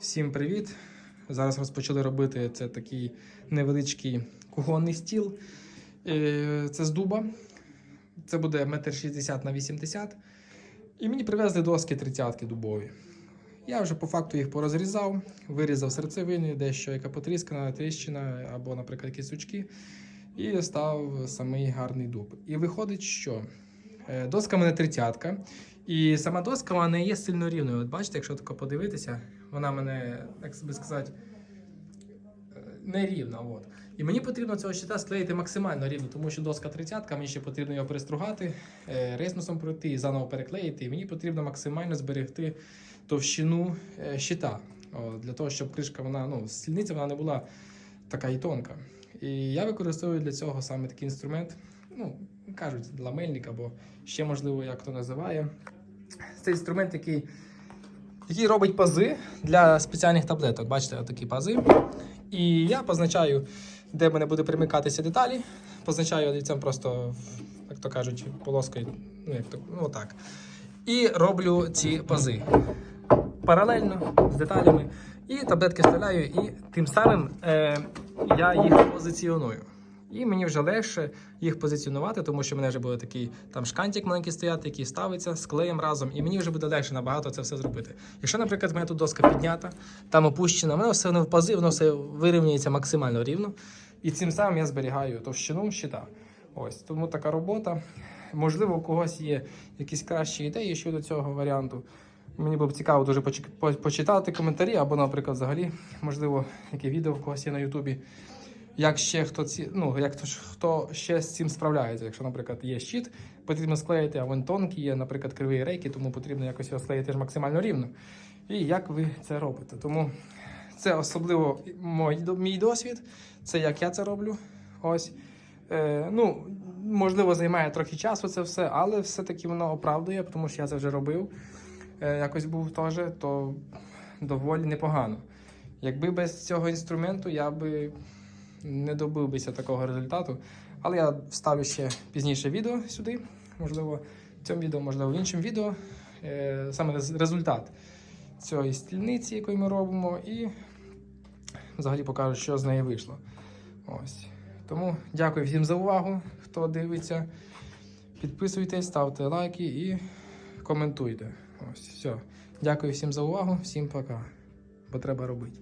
Всім привіт! Зараз розпочали робити це такий невеличкий кухонний стіл. Е, Це з дуба. Це буде 1,60 на 80 І мені привезли доски 30 дубові. Я вже по факту їх порозрізав, вирізав серцевини, дещо яка потріскана, тріщина або, наприклад, якісь сучки. І став самий гарний дуб. І виходить, що доска в мене 30 і сама доска вона не є сильно рівною. От бачите, якщо тако подивитися, вона мене, як би сказати, е, нерівна. От. І мені потрібно цього щита склеїти максимально рівно, тому що доска 30 мені ще потрібно його перестругати, е, рейснусом пройти і заново переклеїти. І мені потрібно максимально зберегти товщину е, щита. Для того, щоб кришка, вона, ну, стільниця вона не була така і тонка. І я використовую для цього саме такий інструмент. Ну, кажуть, ламельник або ще можливо, як хто називає. Це інструмент, який, який робить пази для спеціальних таблеток. Бачите, такі пази. І я позначаю, де мене буде примикатися деталі. Позначаю олівцем просто, як то кажуть, полоскою. Ну, як то, ну, так. І роблю ці пази паралельно з деталями. І таблетки вставляю, і тим самим е, я їх позиціоную. І мені вже легше їх позиціонувати, тому що в мене вже буде такий там шкантик маленький стояти, який ставиться з клеєм разом, і мені вже буде легше набагато це все зробити. Якщо, наприклад, в мене тут доска піднята, там опущена, воно все воно в пази, воно все вирівнюється максимально рівно. І цим самим я зберігаю товщину щита. Ось тому така робота. Можливо, у когось є якісь кращі ідеї щодо цього варіанту. Мені було б цікаво дуже почитати коментарі, або, наприклад, взагалі, можливо, яке відео в когось є на Ютубі. Як ще хто ці, ну як хто, ж- хто ще з цим справляється? Якщо, наприклад, є щит, потрібно склеїти, а він тонкий, є, наприклад, криві рейки, тому потрібно якось його склеїти ж максимально рівно. І як ви це робите? Тому це особливо мій, мій досвід, це як я це роблю. Ось. Е, ну, можливо, займає трохи часу це все, але все-таки воно оправдує, тому що я це вже робив. Е, якось був теж, то доволі непогано. Якби без цього інструменту я би не добився такого результату. Але я вставлю ще пізніше відео сюди. Можливо, в цьому відео, можливо, в іншому відео. Е, саме результат цієї стільниці, яку ми робимо, і взагалі покажу, що з неї вийшло. Ось. Тому дякую всім за увагу, хто дивиться. Підписуйтесь, ставте лайки і коментуйте. Ось, все. Дякую всім за увагу, всім пока. Бо треба робити.